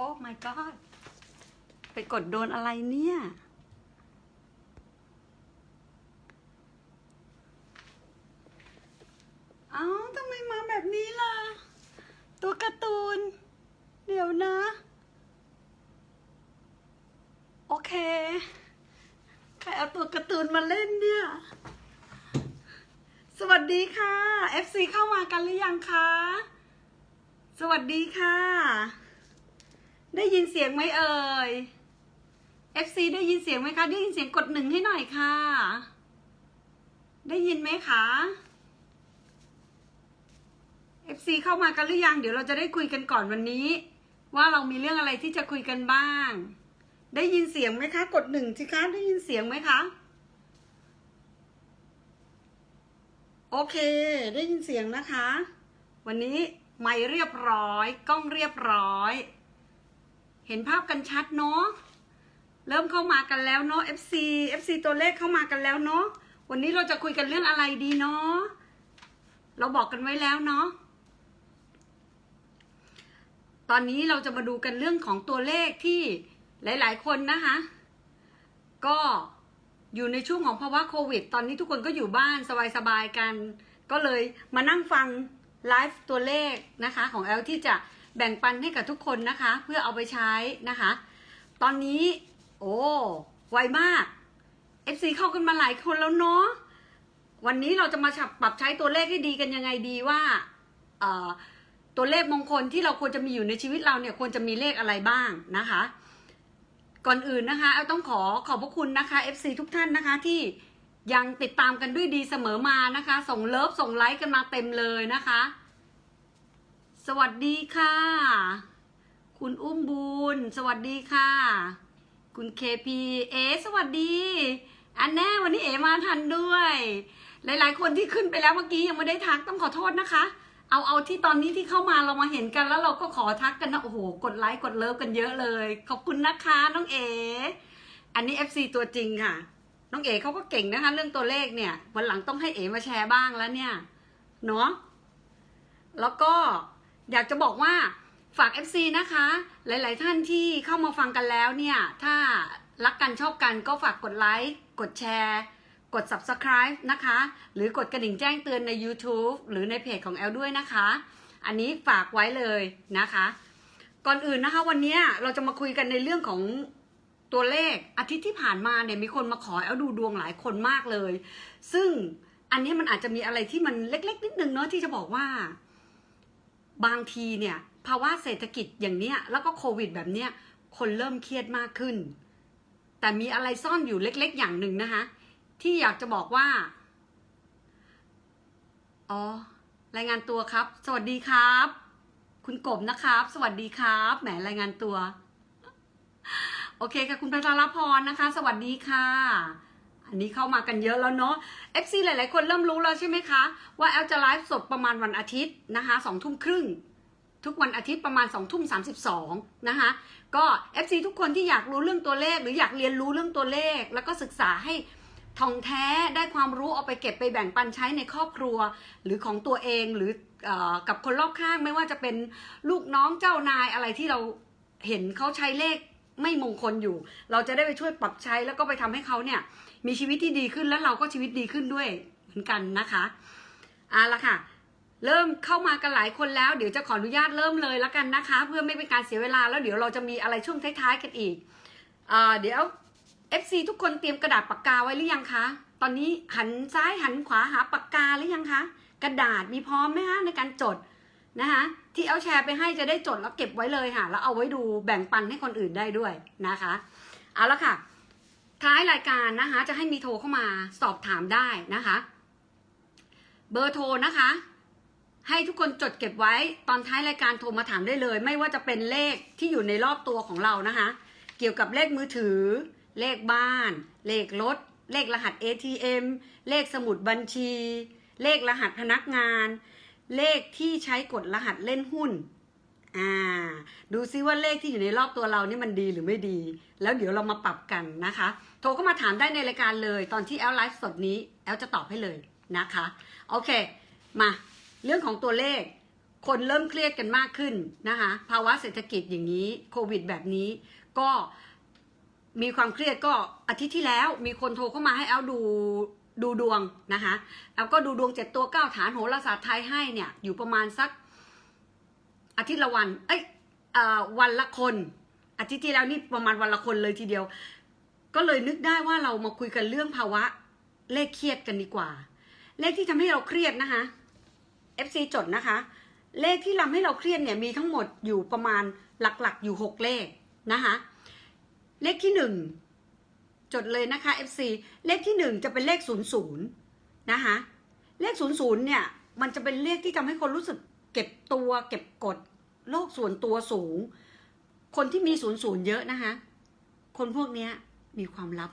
อ้ my god ไปกดโดนอะไรเนี่ย เอ้าทำไมมาแบบนี้ล่ะ ตัวการ์ตูน เดี๋ยวนะ โอเค ใครเอาตัวการ์ตูนมาเล่นเนี่ย สวัสดีค่ะ FC เข้ามากันหรือยังคะ สวัสดีค่ะ ได้ยินเสียงไหมเอ่ย FC ได้ยินเสียงไหมคะได้ยินเสียงกดหนึ่งให้หน่อยค่ะ ได้ยินไหมคะ FC เข้ามากันหรือยัง เดี๋ยวเราจะได้คุยกันก่อนวันนี้ ว่าเรามีเรื่องอะไรที่จะคุยกันบ้าง ได้ยินเสียงไหมคะ กดหนึ่งสิคะได้ยินเสียงไหมคะโอเค ได้ยินเสียงนะคะ วันนี้ไม่เรียบร้อย กล้องเรียบร้อย เห็นภาพกันชัดเนาะ เริ่มเข้ามากันแล้วเนาะ FC FC ตัวเลขเข้ามากันแล้วเนาะ วันนี้เราจะคุยกันเรื่องอะไรดีเนาะ เราบอกกันไว้แล้วเนาะ ตอนนี้เราจะมาดูกันเรื่องของตัวเลขที่หลาย ๆ คนนะคะ ก็อยู่ในช่วงของภาวะโควิด ตอนนี้ทุกคนก็อยู่บ้านสบายๆกัน ก็เลยมานั่งฟังไลฟ์ตัวเลขนะคะของแอลที่จะแบ่งปันให้กับทุกคนนะคะ เพื่อเอาไปใช้นะคะ ตอนนี้ โอ้ไวมาก FC เข้ากันมาหลายคนแล้วเนาะวันนี้เราจะมาปรับใช้ตัวเลขให้ดีกันยังไงดีว่าตัวเลขมงคลที่เราควรจะมีอยู่ในชีวิตเราเนี่ยควรจะมีเลขอะไรบ้างนะคะ ก่อนอื่นนะคะเอาต้องขอขอบพระคุณนะคะ FC ทุกท่านนะคะที่ยังติดตามกันด้วยดีเสมอมานะคะ ส่งเลิฟส่งไลค์กันมาเต็มเลยนะคะ สวัสดีค่ะ คุณอุ้มบุญสวัสดีค่ะ คุณเคพีเอสวัสดี อันแน่วันนี้เอมาทันด้วย หลายๆ คนที่ขึ้นไปแล้วเมื่อกี้ยังไม่ได้ทักต้องขอโทษนะคะ เอาเอาที่ตอนนี้ที่เข้ามาเรามาเห็นกันแล้วเราก็ขอทักกันนะโอ้โหกดไลค์กดเลิฟกันเยอะเลย ขอบคุณนะคะน้องเอ อันนี้ FC ตัวจริงค่ะ น้องเอเขาก็เก่งนะคะ เรื่องตัวเลขเนี่ย วันหลังต้องให้เอมาแชร์บ้างแล้วเนี่ยเนาะแล้วก็อยากจะบอกว่า ฝาก FC นะคะ หลาย ๆ ท่านที่เข้ามาฟังกันแล้วเนี่ย ถ้ารักกันชอบกันก็ฝากกดไลค์ กดแชร์ กด subscribe นะคะ หรือกดกระดิ่งแจ้งเตือนใน YouTube หรือในเพจของแอลด้วยนะคะ อันนี้ฝากไว้เลยนะคะ ก่อนอื่นนะคะวันนี้เราจะมาคุยกันในเรื่องของตัวเลขอาทิตย์ที่ผ่านมาเนี่ยมีคนมาขอแอลดูดวงหลายคนมากเลย ซึ่งอันนี้มันอาจจะมีอะไรที่มันเล็ก ๆ นิดนึงเนาะที่จะบอกว่า บางทีเนี่ย ภาวะเศรษฐกิจอย่างเนี้ยแล้วก็โควิดแบบเนี้ยคนเริ่มเครียดมากขึ้น แต่มีอะไรซ่อนอยู่เล็ก ๆ อย่างหนึ่งนะคะที่อยากจะบอกว่า อ๋อ รายงานตัวครับ สวัสดีครับ คุณกบนะครับ สวัสดีครับ แหมรายงานตัว โอเคค่ะ คุณพัทรพรนะคะ สวัสดีค่ะ อันนี้เข้ามากันเยอะแล้วเนาะ FC หลาย ๆ คนเริ่มรู้แล้วใช่ไหมคะ ว่าแอลจะไลฟ์สดประมาณวันอาทิตย์นะคะสองทุ่มครึ่ง ทุกวันอาทิตย์ประมาณ2องทุ่มสานะคะก็ FC ทุกคนที่อยากรู้เรื่องตัวเลข หรืออยากเรียนรู้เรื่องตัวเลข แล้วก็ศึกษาให้ท่องแท้ได้ความรู้เอาไปเก็บไปแบ่งปันใช้ในครอบครัว หรือของตัวเองหรือออกับคนรอบข้างไม่ว่าจะเป็นลูกน้องเจ้านายอะไรที่เราเห็นเขาใช้เลขไม่มงคลอยู่ เราจะได้ไปช่วยปรับใช้แล้วก็ไปทำให้เขาเนี่ยมีชีวิตที่ดีขึ้นแล้วเราก็ชีวิตดีขึ้นด้วยเหมือนกันนะคะเอาละค่ะ เริ่มเข้ามากันหลายคนแล้ว เดี๋ยวจะขออนุญาตเริ่มเลยแล้วกันนะคะ เพื่อไม่เป็นการเสียเวลาแล้วเดี๋ยวเราจะมีอะไรช่วงท้ายๆกันอีกอเดี๋ยว FC ทุกคนเตรียมกระดาษปากกาไว้หรือยังคะ ตอนนี้หันซ้ายหันขวาหาปากกาหรือยังคะ กระดาษมีพร้อมไหมคะในการจดนะคะที่เอาแชร์ไปให้จะได้จดแล้วเก็บไว้เลยค่ะ แล้วเอาไว้ดูแบ่งปันให้คนอื่นได้ด้วยนะคะเอาละค่ะ ท้ายรายการนะคะ จะให้มีโทรเข้ามาสอบถามได้นะคะ เบอร์โทรนะคะ ให้ทุกคนจดเก็บไว้ตอนท้ายรายการโทรมาถามได้เลย ไม่ว่าจะเป็นเลขที่อยู่ในรอบตัวของเรานะคะ เกี่ยวกับเลขมือถือ เลขบ้าน เลขรถ เลขรหัส ATM เลขสมุดบัญชี เลขรหัสพนักงาน เลขที่ใช้กดรหัสเล่นหุ้นอ่าดูซิว่าเลขที่อยู่ในรอบตัวเรานี่มันดีหรือไม่ดี แล้วเดี๋ยวเรามาปรับกันนะคะ โทรเข้ามาถามได้ในรายการเลย ตอนที่แอลไลฟ์สดนี้แอลจะตอบให้เลยนะคะ โอเค มา เรื่องของตัวเลข คนเริ่มเครียดกันมากขึ้นนะคะภาวะเศรษฐกิจอย่างนี้โควิด แบบนี้ ก็มีความเครียดก็อาทิตย์ที่แล้วมีคนโทรเข้ามาให้แอลดูดูดวงนะคะแล้วก็ดูดวงเจ็ดตัวเก้าฐานโหราศาสตร์ไทยให้เนี่ยอยู่ประมาณสักอาทิตย์ละวัน เอ้ยเอ่อวันละคน อาทิตย์ที่แล้วนี่ประมาณวันละคนเลยทีเดียว ก็เลยนึกได้ว่าเรามาคุยกันเรื่องภาวะเลขเครียดกันดีกว่า เลขที่ทำให้เราเครียดนะคะ FC จดนะคะ เลขที่ทำให้เราเครียดเนี่ยมีทั้งหมดอยู่ประมาณหลักๆ อยู่หกเลขนะคะเลขที่หนึ่งจดเลยนะคะ FC เลขที่หนึ่งจะเป็นเลขศูนย์ศูนย์นะคะเลขศูนย์ศูนย์เนี่ยมันจะเป็นเลขที่ทำให้คนรู้สึกเก็บตัว เก็บกดโลกส่วนตัวสูง คนที่มีศูนย์ศูนย์เยอะนะคะคนพวกนี้มีความลับ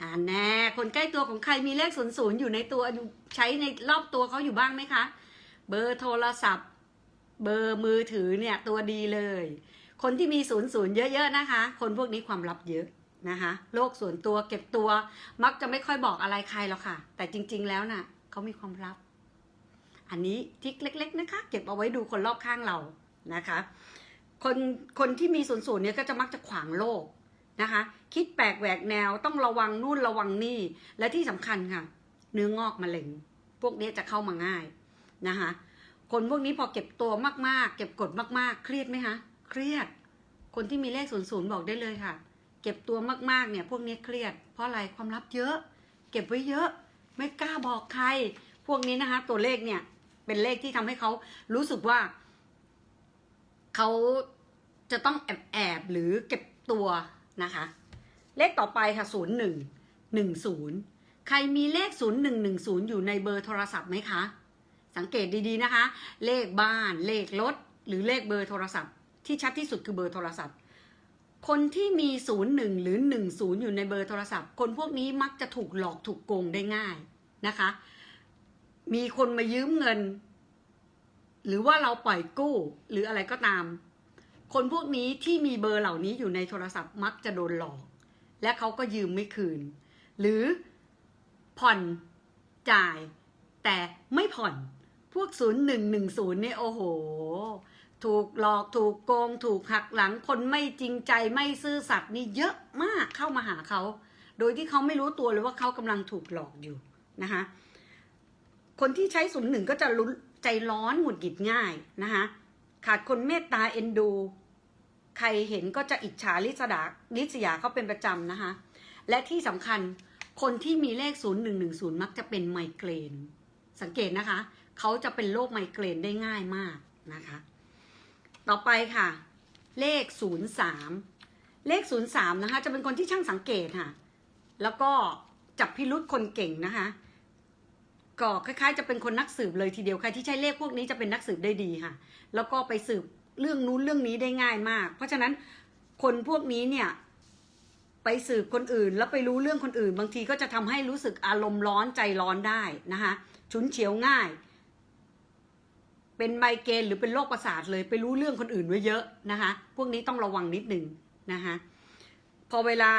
อ่าแน่คนใกล้ตัวของใครมีเลขศูนย์ศูนย์อยู่ในตัวอยู่ใช้ในรอบตัวเขาอยู่บ้างไหมคะ เบอร์โทรศัพท์ เบอร์มือถือเนี่ยตัวดีเลย คนที่มีศูนย์ศูนย์เยอะๆนะคะ คนพวกนี้ความลับเยอะนะคะโลกส่วนตัวเก็บตัว มักจะไม่ค่อยบอกอะไรใครหรอกค่ะ แต่จริง ๆ แล้วน่ะเขามีความลับ อันนี้ทิกเล็ก ๆ นะคะ เก็บเอาไว้ดูคนรอบข้างเรานะคะ คนคนที่มีศูนย์ศูนย์เนี่ยก็จะมักจะขวางโลก นะคะ คิดแปลกแหวกแนวต้องระวังนู่นระวังนี่ และที่สำคัญค่ะ เนื้องอกมะเร็ง พวกนี้จะเข้ามาง่ายนะคะ คนพวกนี้พอเก็บตัวมากๆ เก็บกดมากๆ เครียดไหมคะเครียด คนที่มีเลขศูนย์ศูนย์บอกได้เลยค่ะ เก็บตัวมากๆเนี่ย พวกนี้เครียด เพราะอะไรความลับเยอะ เก็บไว้เยอะไม่กล้าบอกใคร พวกนี้นะคะ ตัวเลขเนี่ย เป็นเลขที่ทำให้เขารู้สึกว่าเขาจะต้องแอบแอบหรือเก็บตัว นะคะ เลขต่อไปค่ะศูนย์หนึ่งหนึ่งศูนย์ใครมีเลขศูนย์หนึ่งหนึ่งศูนย์อยู่ในเบอร์โทรศัพท์ไหมคะ สังเกตดีๆนะคะ เลขบ้านเลขรถ หรือเลขเบอร์โทรศัพท์ ที่ชัดที่สุดคือเบอร์โทรศัพท์ คนที่มีศูนย์หนึ่งหรือหนึ่งศูนย์อยู่ในเบอร์โทรศัพท์ คนพวกนี้มักจะถูกหลอกถูกโกงได้ง่ายนะคะ มีคนมายืมเงินหรือว่าเราปล่อยกู้หรืออะไรก็ตาม คนพวกนี้ที่มีเบอร์เหล่านี้อยู่ในโทรศัพท์มักจะโดนหลอก และเขาก็ยืมไม่คืน หรือผ่อนจ่าย แต่ไม่ผ่อนพวกศูนย์หนึ่งหนึ่งศูนย์เนี่ยโอ้โห ถูกหลอกถูกโกง ถูกหักหลังคนไม่จริงใจไม่ซื่อสัตย์นี่เยอะมากเข้ามาหาเขา โดยที่เขาไม่รู้ตัวเลยว่าเขากำลังถูกหลอกอยู่นะคะคนที่ใช้ศูนย์หนึ่งก็จะรุนใจร้อนหงุดหงิดง่ายนะคะ ขาดคนเมตตาเอ็นดู ใครเห็นก็จะอิจฉาริษดาริษยาเขาเป็นประจำนะคะ และที่สำคัญคนที่มีเลข 0110 มักจะเป็นไมเกรน สังเกตนะคะ เขาจะเป็นโรคไมเกรนได้ง่ายมากนะคะ ต่อไปค่ะ เลข 03 เลข 03 นะคะ จะเป็นคนที่ช่างสังเกตค่ะ แล้วก็จับพิรุษคนเก่งนะคะ ก็คล้ายๆ จะเป็นคนนักสืบเลยทีเดียวใครที่ใช้เลขพวกนี้จะเป็นนักสืบได้ดีค่ะ แล้วก็ไปสืบเรื่องนู้นเรื่องนี้ได้ง่ายมาก เพราะฉะนั้นคนพวกนี้เนี่ยไปสืบคนอื่น แล้วไปรู้เรื่องคนอื่น บางทีก็จะทำให้รู้สึกอารมณ์ร้อนใจร้อนได้นะคะฉุนเฉียวง่าย เป็นไมเกรนหรือเป็นโรคประสาทเลยไปรู้เรื่องคนอื่นไว้เยอะนะคะ พวกนี้ต้องระวังนิดหนึ่งนะคะพอเวลา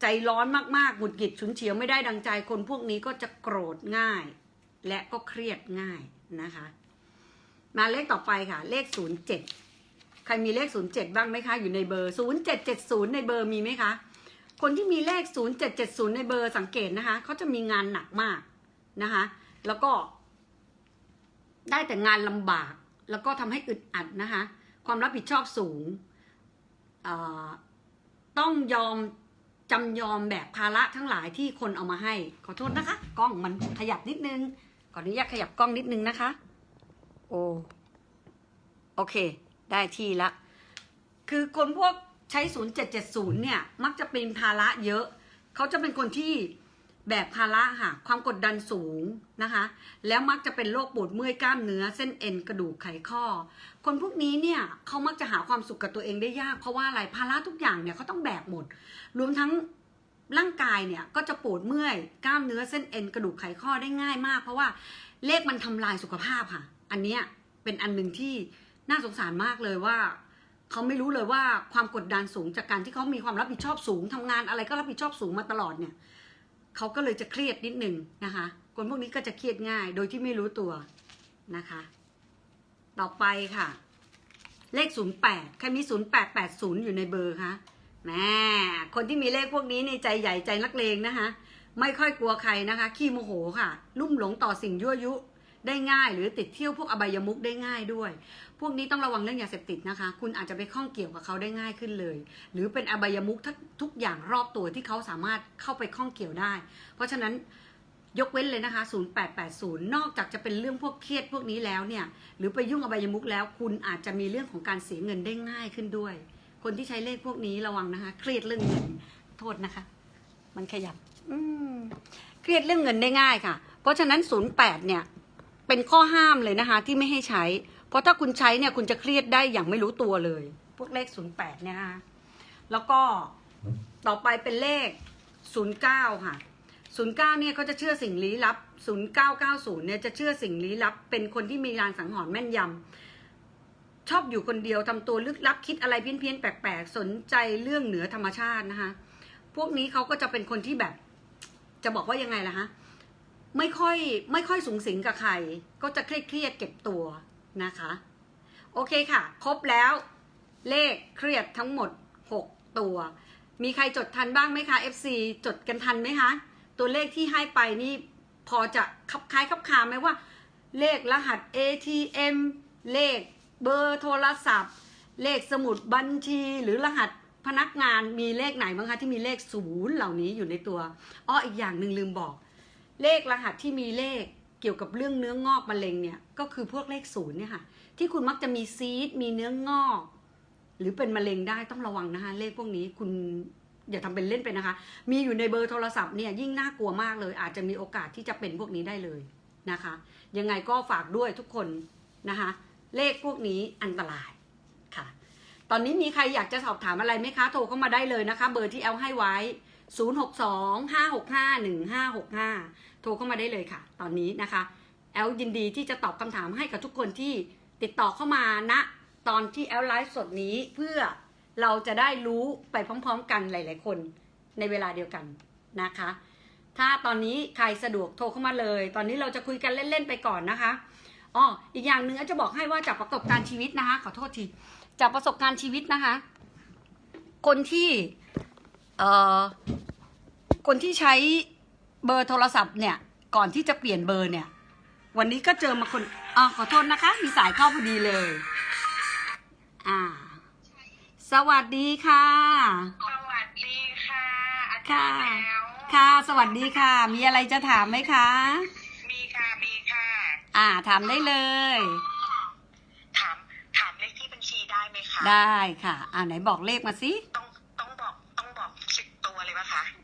ใจร้อนมากๆหงุดหงิดฉุนเฉียวไม่ได้ดังใจคนพวกนี้ก็จะโกรธง่าย และก็เครียดง่ายนะคะ มาเลขต่อไปค่ะ เลขศูนย์เจ็ดใครมีเลขศูนย์เจ็ดบ้างไหมคะ อยู่ในเบอร์ศูนย์เจ็ดเจ็ดศูนย์ในเบอร์มีไหมคะ คนที่มีเลขศูนย์เจ็ดเจ็ดศูนย์ในเบอร์สังเกตนะคะเขาจะมีงานหนักมากนะคะ แล้วก็ ได้แต่งานลำบาก แล้วก็ทำให้อึดอัดนะคะ ความรับผิดชอบสูงต้องยอม จำยอมแบบภาระทั้งหลายที่คนเอามาให้ ขอโทษนะคะ กล้องมันขยับนิดนึงขออนุญาตขยับกล้องนิดนึงนะคะ โอโอเค ได้ที่ละ คือคนพวกใช้ 0770 เนี่ย มักจะเป็นภาระเยอะ เขาจะเป็นคนที่ แบกภาระค่ะ ความกดดันสูงนะคะ แล้วมักจะเป็นโรคปวดเมื่อยกล้ามเนื้อ เส้นเอ็นกระดูกไขข้อ คนพวกนี้เนี่ยเขามักจะหาความสุขกับตัวเองได้ยาก เพราะว่าอะไรภาระทุกอย่างเนี่ยเขาต้องแบกหมด รวมทั้งร่างกายเนี่ยก็จะปวดเมื่อยกล้ามเนื้อเส้นเอ็นกระดูกไขข้อได้ง่ายมาก เพราะว่าเลขมันทำลายสุขภาพค่ะ อันเนี้ยเป็นอันหนึ่งที่น่าสงสารมากเลยว่าเขาไม่รู้เลยว่าความกดดันสูงจากการที่เขามีความรับผิดชอบสูงทำงานอะไรก็รับผิดชอบสูงมาตลอดเนี่ย เขาก็เลยจะเครียดนิดหนึ่งนะคะ คนพวกนี้ก็จะเครียดง่ายโดยที่ไม่รู้ตัวนะคะ ต่อไปค่ะ เลข 08ใครมี 0880 อยู่ในเบอร์คะแหมคนที่มีเลขพวกนี้ในใจใหญ่ใจนักเลงนะคะ ไม่ค่อยกลัวใครนะคะ ขี้โมโหค่ะ ลุ่มหลงต่อสิ่งยั่วยุ ได้ง่าย หรือติดเที่ยวพวกอบายมุกได้ง่ายด้วย พวกนี้ต้องระวังเรื่องยาเสพติดนะคะ คุณอาจจะไปข้องเกี่ยวกับเขาได้ง่ายขึ้นเลย หรือเป็นอบายมุกทุกอย่างรอบตัวที่เขาสามารถเข้าไปข้องเกี่ยวได้ เพราะฉะนั้นยกเว้นเลยนะคะ 0880 นอกจากจะเป็นเรื่องพวกเครียดพวกนี้แล้วเนี่ย หรือไปยุ่งอบายมุกแล้ว คุณอาจจะมีเรื่องของการเสียเงินได้ง่ายขึ้นด้วย คนที่ใช้เลขพวกนี้ระวังนะคะ เครียดเรื่องเงิน โทษนะคะ มันขยับ อืม เครียดเรื่องเงินได้ง่ายค่ะ เพราะฉะนั้น 08 เนี่ย เป็นข้อห้ามเลยนะคะ ที่ไม่ให้ใช้ เพราะถ้าคุณใช้เนี่ยคุณจะเครียดได้อย่างไม่รู้ตัวเลย พวกเลข08เนี่ยนะคะแล้วก็ต่อไปเป็นเลข09ค่ะ09เนี่ยเขาจะเชื่อสิ่งลี้ลับ0990เนี่ยจะเชื่อสิ่งลี้ลับ เป็นคนที่มีลางสังหรณ์แม่นยำชอบอยู่คนเดียวทำตัวลึกลับคิดอะไรเพี้ยนๆแปลกๆ สนใจเรื่องเหนือธรรมชาตินะคะพวกนี้เขาก็จะเป็นคนที่แบบ จะบอกว่ายังไงล่ะฮะ ไม่ค่อยไม่ค่อยสูงสิงกับใคร ก็จะเครียดเครียดเก็บตัวนะคะ โอเคค่ะ ครบแล้ว เลขเครียดทั้งหมด 6 ตัว มีใครจดทันบ้างไหมคะ FC จดกันทันไหมคะตัวเลขที่ให้ไปนี่พอจะคับคล้ายคับคาไหมว่า เลขรหัส ATM เลขเบอร์โทรศัพท์ เลขสมุดบัญชี หรือรหัสพนักงานมีเลขไหนบ้างคะที่มีเลขศูนย์เหล่านี้อยู่ในตัวอ้ออีกอย่างหนึ่งลืมบอก เลขรหัสที่มีเลขเกี่ยวกับเรื่องเนื้องอกมะเร็งเนี่ยก็คือพวกเลขศูนย์เนี่ยค่ะ ที่คุณมักจะมีซีดมีเนื้องอก หรือเป็นมะเร็งได้ต้องระวังนะคะเลขพวกนี้คุณอย่าทำเป็นเล่นไปนะคะ มีอยู่ในเบอร์โทรศัพท์เนี่ยยิ่งน่ากลัวมากเลย อาจจะมีโอกาสที่จะเป็นพวกนี้ได้เลยนะคะ ยังไงก็ฝากด้วยทุกคนนะคะ เลขพวกนี้อันตรายค่ะ ตอนนี้มีใครอยากจะสอบถามอะไรไหมคะ โทรเข้ามาได้เลยนะคะ เบอร์ที่แอลให้ไว้ 062-565-1565 โทรเข้ามาได้เลยค่ะ ตอนนี้นะคะ แอลยินดีที่จะตอบคำถามให้กับทุกคนที่ติดต่อเข้ามาณตอนที่แอลไลฟ์สดนี้เพื่อเราจะได้รู้ไปพร้อมๆกันหลายๆคนในเวลาเดียวกันนะคะ ถ้าตอนนี้ใครสะดวกโทรเข้ามาเลย ตอนนี้เราจะคุยกันเล่นๆไปก่อนนะคะอ๋ออีกอย่างหนึ่งแอลจะบอกให้ว่าจากประสบการณ์ชีวิตนะคะ ขอโทษที จากประสบการณ์ชีวิตนะคะ คนที่ คนที่ใช้เบอร์โทรศัพท์เนี่ย ก่อนที่จะเปลี่ยนเบอร์เนี่ย วันนี้ก็เจอมาคนอ่าขอโทษนะคะ มีสายเข้าพอดีเลย อ่า สวัสดีค่ะ สวัสดีค่ะอาค่ะจารย์แล้ว ค่ะ สวัสดีค่ะ มีอะไรจะถามไหมคะ มีค่ะ มีค่ะ อ่า ถามได้เลย ถาม ถามเลขที่บัญชีได้ไหมคะ ได้ค่ะ อ่าไหนบอกเลขมาสิ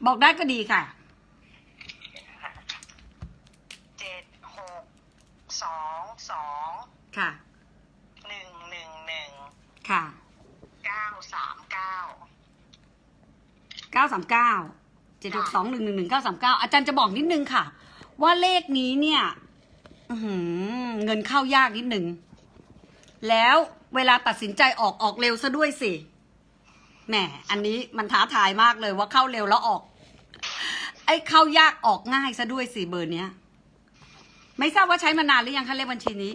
บอกได้ก็ดีค่ะ เจ็ดหกสองสองค่ะ หนึ่งหนึ่งหนึ่งค่ะเก้าสามเก้าเก้าสามเก้าเจ็ดหกสองหนึ่งหนึ่งหนึ่งเก้าสามเก้าอาจารย์จะบอกนิดนึงค่ะ ว่าเลขนี้เนี่ยอื้อหือเงินเข้ายากนิดนึง แล้วเวลาตัดสินใจออกออกเร็วซะด้วยสิ แหม อันนี้มันท้าทายมากเลยว่าเข้าเร็วแล้วออก ไอ้เข้ายากออกง่ายซะด้วยสิเบอร์เนี้ย ไม่ทราบว่าใช้มานานหรือยังคะเลขบัญชีนี้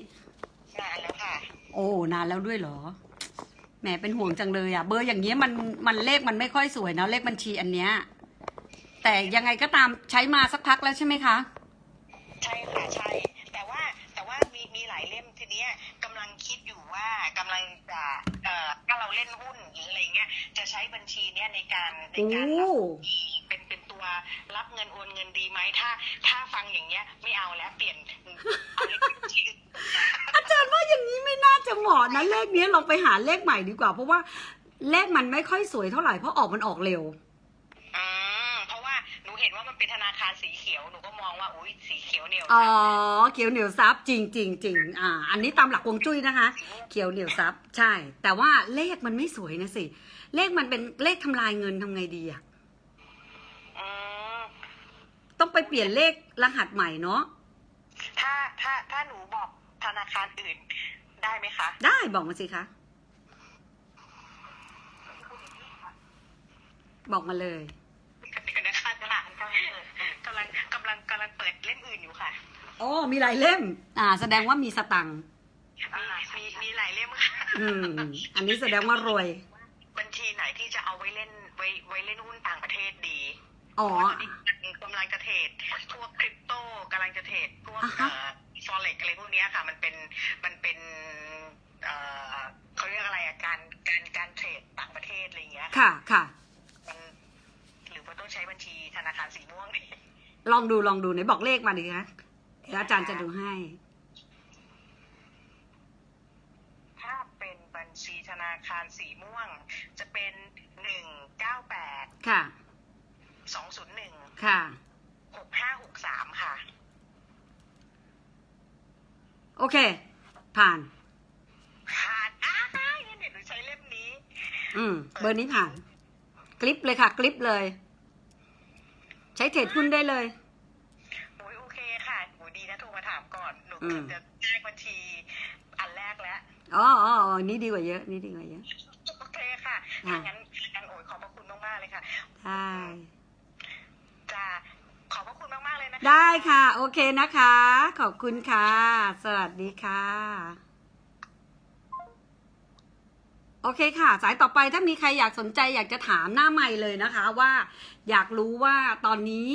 นานแล้วค่ะ โอ้นานแล้วด้วยเหรอ แหมเป็นห่วงจังเลยอะเบอร์อย่างเงี้ยมันมันเลขมันไม่ค่อยสวยเนาะเลขบัญชีอันเนี้ย แต่ยังไงก็ตามใช้มาสักพักแล้วใช่ไหมคะ ใช่ค่ะใช่ แต่ว่าแต่ว่ามีมีหลายเล่มทีเนี้ยกำลังคิดอยู่ว่ากำลังจะเอ่อถ้าเราเล่นหุ้นหรืออะไรเงี้ย จะใช้บัญชีเนี้ยในการในโอ้การรับเป็นเป็น ตัวรับเงินโอนเงินดีไหมถ้า ถ้าฟังอย่างเงี้ย ไม่เอาแล้วเปลี่ยนเอาเลขบัญชีอื่นอาจารย์ว่าอย่างนี้ไม่น่าจะเหมาะนะเลขเนี้ยลองไปหาเลขใหม่ดีกว่า เพราะว่าเลขมันไม่ค่อยสวยเท่าไหร่เพราะออกมันออกเร็ว อืมเพราะว่าหนูเห็นว่ามันเป็นธนาคารสีเขียวหนูก็มองว่าอุ้ยสีเขียวเหนียวอ๋อเขียวเหนียวซับจริงจริงจริงอ่า อันนี้ตามหลักฮวงจุ้ยนะคะ เขียวเหนียวซับใช่ แต่ว่าเลขมันไม่สวยนะสิ เลขมันเป็นเลขทำลายเงินทำไงดีอะอืม ต้องไปเปลี่ยนเลขรหัสใหม่เนาะถ้าถ้าถ้าหนูบอกธนาคารอื่นได้ไหมคะ ได้บอกมาสิคะ บอกมาเลยเดี๋ยวนะคะตลาดกำลังกำลังกำลังเปิดเล่มอื่นอยู่ค่ะ โอ้มีหลายเล่ม อ่า แสดงว่ามีสตังค์มีมีมีหลายเล่มค่ะอืม อันนี้แสดงว่ารวย บัญชีไหนที่จะเอาไว้เล่นไว้ไว้เล่นหุ้นต่างประเทศดี อ๋อเพราะว่าตอนนี้กำลังจะเทรดพวกคริปโตกำลังจะเทรดพวกอ่าฮะ ฟอเร็กอะไรพวกเนี้ยค่ะ มันเป็นมันเป็นเอ่อเขาเรียกอะไรอะการการการเทรดต่างประเทศอะไรอย่างเงี้ยค่ะค่ะ มันหรือว่าต้องใช้บัญชีธนาคารสีม่วงลองดูลองดูไหนบอกเลขมาดิคะเดี๋ยวอาจารย์จะดูให้ ถ้าเป็นบัญชีธนาคารสีม่วง จะเป็นหนึ่งเก้าแปดค่ะ สองศูนย์หนึ่งค่ะหกห้าหกสามค่ะ โอเค ผ่าน ผ่านอ้ายเนี่ยเดี๋ยวหนูใช้เล่มนี้ อืม เบอร์นี้ผ่าน คลิปเลยค่ะ คลิปเลย ใช้เทรดหุ้นได้เลย โอ้ยโอเคค่ะโอ้ยดีนะโทรมาถามก่อน หนูอืเกือม บจะแจ้งบัญชีอันแรกแล้ว อ๋ออ๋ออ๋อนี่ดีกว่าเยอะ นี่ดีกว่าเยอะ โอเคค่ะอะถ้างั้นถ้างั้นโอ้ยขอบพระคุณมากๆเลยค่ะ ได้ จะขอบพระคุณมากๆเลยนะคะ ได้ค่ะ โอเคนะคะ ขอบคุณค่ะ สวัสดีค่ะ โอเคค่ะ สายต่อไปถ้ามีใครอยากสนใจอยากจะถามหน้าใหม่เลยนะคะว่า อยากรู้ว่าตอนนี้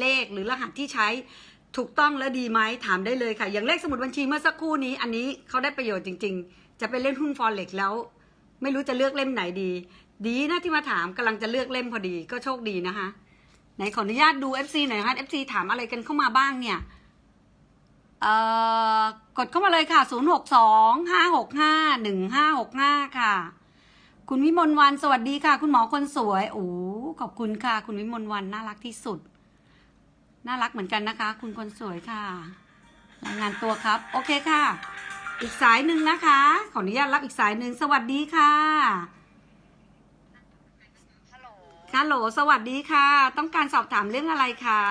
เลขหรือรหัสที่ใช้ถูกต้องและดีไหมถามได้เลยค่ะ อย่างเลขสมุดบัญชีเมื่อสักครู่นี้ อันนี้เขาได้ประโยชน์จริง ๆ จะไปเล่นหุ้นฟอเร็กแล้ว ไม่รู้จะเลือกเล่มไหนดี ดีนะที่มาถามกำลังจะเลือกเล่มพอดีก็โชคดีนะคะ ไหนขออนุญาตดู FC หน่อยนะคะ FC ถามอะไรกันเข้ามาบ้างเนี่ย เอ่อกดเข้ามาเลยค่ะ 0 6 2 5 6 5 1 5 6 5 ค่ะ คุณวิมลวันสวัสดีค่ะ คุณหมอคนสวย โอ้ขอบคุณค่ะ คุณวิมลวันน่ารักที่สุด น่ารักเหมือนกันนะคะ คุณคนสวยค่ะรายงานตัวครับ โอเคค่ะ อีกสายหนึ่งนะคะ ขออนุญาตรับอีกสายหนึ่งสวัสดีค่ะ ฮัลโหล สวัสดีค่ะ ต้องการสอบถามเรื่องอะไรคะ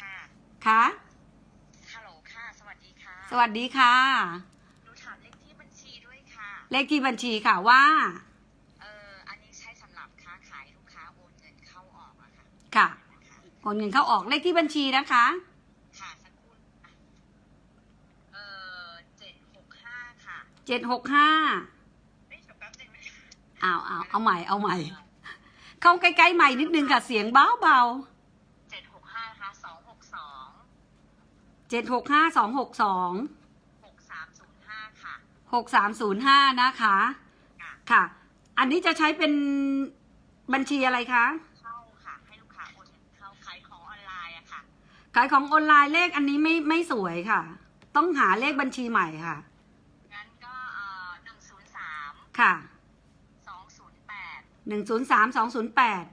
ค่ะคะฮัลโหลค่ะ สวัสดีค่ะ สวัสดีค่ะ หนูถามเลขที่บัญชีด้วยค่ะ เลขที่บัญชีค่ะว่า เอออันนี้ใช้สำหรับค้าขายลูกค้าโอนเงินเข้าออกอะค่ะ ค่ะนะคะโอนเงินเข้าออกเลขที่บัญชีนะคะ ค่ะสักครู่อะเออเจ็ดหกห้าค่ะเจ็ดหกห้า เอ้ยเดี๋ยวแป๊บนึงนะคะอ้าวอ้าวเอาใหม่ เอาใหม่ เข้าใกล้ๆใหม่นิดนึงค่ะ เสียงเบาเบาเจ็ดหกห้านะคะสองหกสองเจ็ดหกห้าสองหกสองหกสามศูนย์ห้าค่ะหกสามศูนย์ห้านะคะค่ะค่ะ อันนี้จะใช้เป็นบัญชีอะไรคะ เข้าค่ะ ให้ลูกค้าโอนเงินเข้าขายของออนไลน์อะค่ะ ขายของออนไลน์เลขอันนี้ไม่ไม่สวยค่ะ ต้องหาเลขบัญชีใหม่ค่ะ งั้นก็เอ่อหนึ่งศูนย์สามค่ะ สองศูนย์แปด หนึ่งศูนย์สามสองศูนย์แปด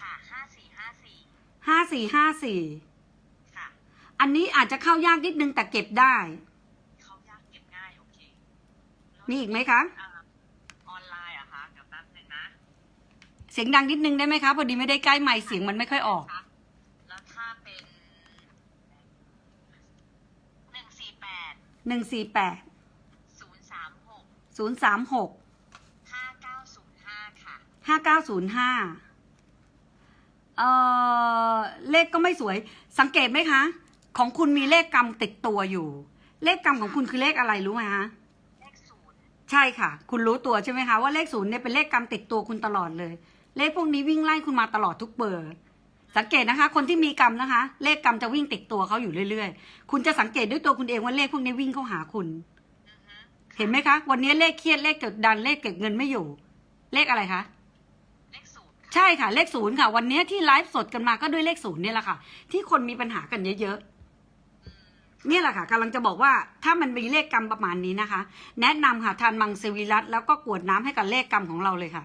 ค่ะห้าสี่ห้าสี่ห้าสี่ห้าสี่ค่ะ อันนี้อาจจะเข้ายากนิดนึงแต่เก็บได้ เขายากเก็บง่ายโอเคมีอีกไหมคะ เอ่อออนไลน์เหรอะคะเดี๋ยวแป๊บนึงนะเสียงดังนิดนึงได้ไหมคะ พอดีไม่ได้ใกล้ไมค์เสียงมันไม่ค่อยออกแล้วถ้าเป็นหนึ่งสี่แปดหนึ่งสี่แปดศูนย์สามหกศูนย์สามหก ห้าเก้าศูนย์ห้าเอ่อเลขก็ไม่สวย สังเกตไหมคะ ของคุณมีเลขกรรมติดตัวอยู่ เลขกรรมของคุณคือเลขอะไรรู้ไหมคะเลขศูนย์ใช่ค่ะ คุณรู้ตัวใช่ไหมคะว่าเลขศูนย์เนี่ยเป็นเลขกรรมติดตัวคุณตลอดเลย เลขพวกนี้วิ่งไล่คุณมาตลอดทุกเบอร์สังเกตนะคะ คนที่มีกรรมนะคะ เลขกรรมจะวิ่งติดตัวเขาอยู่เรื่อยๆ คุณจะสังเกตด้วยตัวคุณเองว่าเลขพวกนี้วิ่งเข้าหาคุณอือฮึเห็นไหมคะ วันนี้เลขเครียดเลขกดดันเลขเก็บเงินไม่อยู่ เลขอะไรคะเลขศูนย์ค่ะ ใช่ค่ะเลขศูนย์ค่ะ วันนี้ที่ไลฟ์สดกันมาก็ด้วยเลขศูนย์เนี่ยแหละค่ะ ที่คนมีปัญหากันเยอะอืมๆเนี่ยแหละค่ะกำลังจะบอกว่าถ้ามันมีเลขกรรมประมาณนี้นะคะ แนะนำค่ะทานมังสวิรัตแล้วก็กรวดน้ำให้กับเลขกรรมของเราเลยค่ะ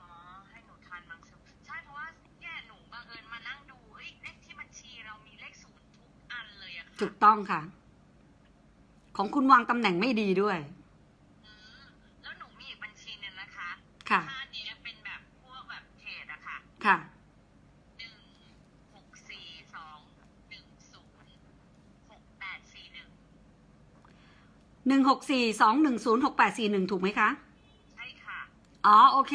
อ๋อให้หนูทานมังสวิรัติใช่เพราะว่าเนี่ยหนูบังเอิญมานั่งดูเอ้ยเลขที่บัญชีเรามีเลขศูนย์ทุกอันเลยอะค่ะถูกต้องค่ะ ของคุณวางตำแหน่งไม่ดีด้วยอืมแล้วหนูมีอีกบัญชีหนึ่งนะคะ ค่ะ ค่ะค่ะหนึ่งหกสี่สองหนึ่งศูนย์หกแปดสี่หนึ่งหนึ่งหกสี่สองหนึ่งศูนย์หกแปดสี่หนึ่งถูกไหมคะ ใช่ค่ะ อ๋อ โอเค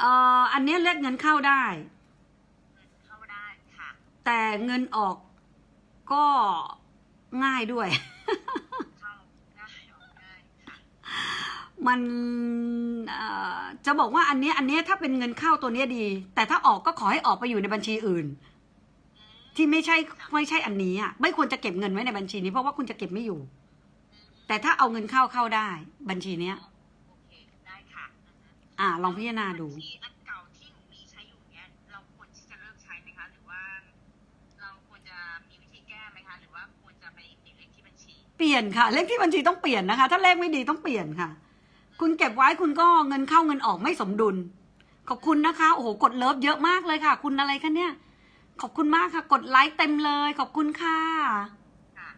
เอ่อ อันเนี้ยเลขเงินเข้าได้ เงินเข้าได้ค่ะ แต่เงินออกก็ง่ายด้วย เข้า มันเอ่อจะบอกว่าอันเนี้ยอันเนี้ยถ้าเป็นเงินเข้าตัวเนี้ยดี แต่ถ้าออกก็ขอให้ออกไปอยู่ในบัญชีอื่น ที่ไม่ใช่ไม่ใช่อันนี้อะไม่ควรจะเก็บเงินไว้ในบัญชีนี้เพราะว่าคุณจะเก็บไม่อยู่ แต่ถ้าเอาเงินเข้าเข้าได้ บัญชีเนี้ยโอเคได้ค่ะอือฮึอ่า ลองพิจารณาดูบัญชีอันเก่าที่หนูมีใช้อยู่เนี้ยเราควรที่จะเลิกใช้ไหมคะหรือว่าเราควรจะมีวิธีแก้ไหมคะหรือว่าควรจะไปเปลี่ยนเลขที่บัญชีเปลี่ยนค่ะ เลขที่บัญชีต้องเปลี่ยนนะคะ ถ้าเลขไม่ดีต้องเปลี่ยนค่ะ คุณเก็บไว้คุณก็เงินเข้าเงินออกไม่สมดุล ขอบคุณนะคะ โอ้โห กดเลิฟเยอะมากเลยค่ะ คุณอะไรคะเนี่ย ขอบคุณมากค่ะ กดไลค์เต็มเลย ขอบคุณค่ะค่ะ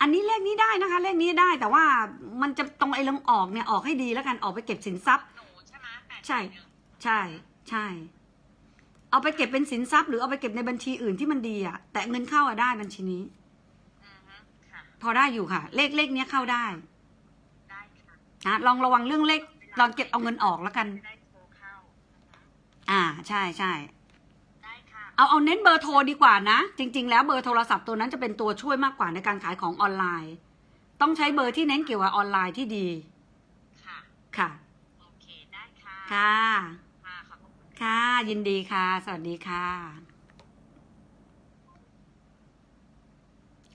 อันนี้เลขนี้ได้นะคะ เลขนี้ได้ แต่ว่ามันจะตรงไอ้ลงออกเนี่ย ออกให้ดีแล้วกัน ออกไปเก็บสินทรัพย์หนูใช่ไหมแปดใช่หนึ่งใช่ ใช่ เอาไปเก็บเป็นสินทรัพย์ หรือเอาไปเก็บในบัญชีอื่นที่มันดีอะแต่เงินเข้าอะได้บัญชีนี้อือฮึค่ะพอได้อยู่ค่ะ เลขเลขเนี้ยเข้าได้ได้ค่ะ นะลองระวังเรื่องเลขลองเก็บเอาเงินออกแล้วกันจะได้โทรเข้าอือฮึอ่าใช่ใช่ได้ค่ะเอาเอาเน้นเบอร์โทรดีกว่านะ จริง ๆ แล้วเบอร์โทรศัพท์ตัวนั้นจะเป็นตัวช่วยมากกว่าในการขายของออนไลน์ ต้องใช้เบอร์ที่เน้นเกี่ยวกับออนไลน์ที่ดี ค่ะ ค่ะ โอเคได้ค่ะ ค่ะค่ะขอบคุณค่ะยินดีค่ะ สวัสดีค่ะ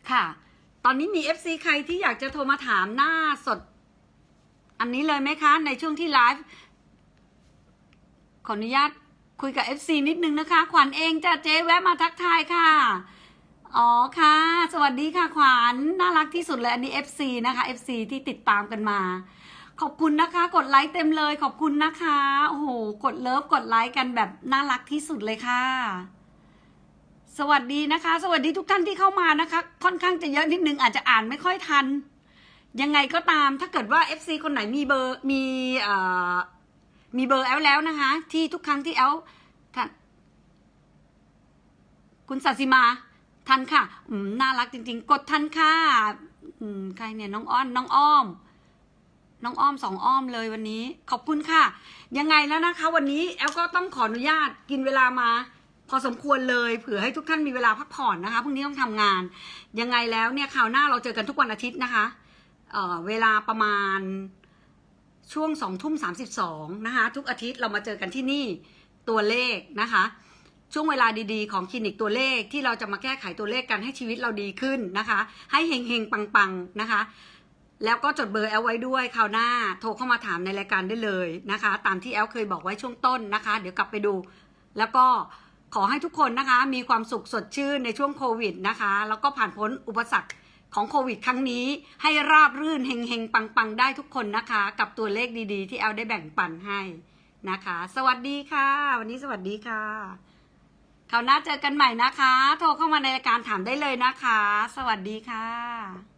ค่ะ ตอนนี้มี FC ใครที่อยากจะโทรมาถามหน้าสด อันนี้เลยไหมคะ ในช่วงที่ไลฟ์ขออนุญาตคุยกับ FC นิดนึงนะคะ ขวัญเองจ้ะเจ๊แวะมาทักทายค่ะ อ๋อค่ะ สวัสดีค่ะขวัญน่ารักที่สุดเลยอันนี้ FC นะคะ FC ที่ติดตามกันมา ขอบคุณนะคะ กดไลค์เต็มเลย ขอบคุณนะคะโอ้โหกดเลิฟกดไลค์กันแบบน่ารักที่สุดเลยค่ะ สวัสดีนะคะ สวัสดีทุกท่านที่เข้ามานะคะ ค่อนข้างจะเยอะนิดนึงอาจจะอ่านไม่ค่อยทัน ยังไงก็ตามถ้าเกิดว่า FC คนไหนมีเบอร์มีเอ่อมีเบอร์แอลแล้วนะคะ ที่ทุกครั้งที่แอลท่านคุณสัสิมาทันค่ะอืมน่ารักจริง ๆ กดทันค่ะอืมใครเนี่ยน้องอ้อนน้องอ้อม น้องอ้อมสองอ้อมเลยวันนี้ ขอบคุณค่ะ ยังไงแล้วนะคะ วันนี้แอลก็ต้องขออนุญาตกินเวลามา พอสมควรเลยเผื่อให้ทุกท่านมีเวลาพักผ่อนนะคะพรุ่งนี้ต้องทำงาน ยังไงแล้วเนี่ยคราวหน้าเราเจอกันทุกวันอาทิตย์นะคะ เเวลาประมาณช่วงสองทุ่มสามสิบสองนะคะ ทุกอาทิตย์เรามาเจอกันที่นี่ตัวเลขนะคะ ช่วงเวลาดีๆ ของคลินิกตัวเลขที่เราจะมาแก้ไขตัวเลขกันให้ชีวิตเราดีขึ้นนะคะ ให้เฮงๆ ปังๆนะคะ แล้วก็จดเบอร์แอลไว้ด้วยคราวหน้าโทรเข้ามาถามในรายการได้เลยนะคะ ตามที่แอลเคยบอกไว้ช่วงต้นนะคะ เดี๋ยวกลับไปดู แล้วก็ขอให้ทุกคนนะคะ มีความสุขสดชื่นในช่วงโควิดนะคะ แล้วก็ผ่านพ้นอุปสรรค ของโควิดครั้งนี้ให้ราบรื่นเฮงเฮงปังปังๆ ได้ทุกคนนะคะ กับตัวเลขดีๆ ที่แอลได้แบ่งปันให้นะคะ สวัสดีค่ะ วันนี้สวัสดีค่ะคราวหน้าเจอกันใหม่นะคะ โทรเข้ามาในรายการถามได้เลยนะคะ สวัสดีค่ะ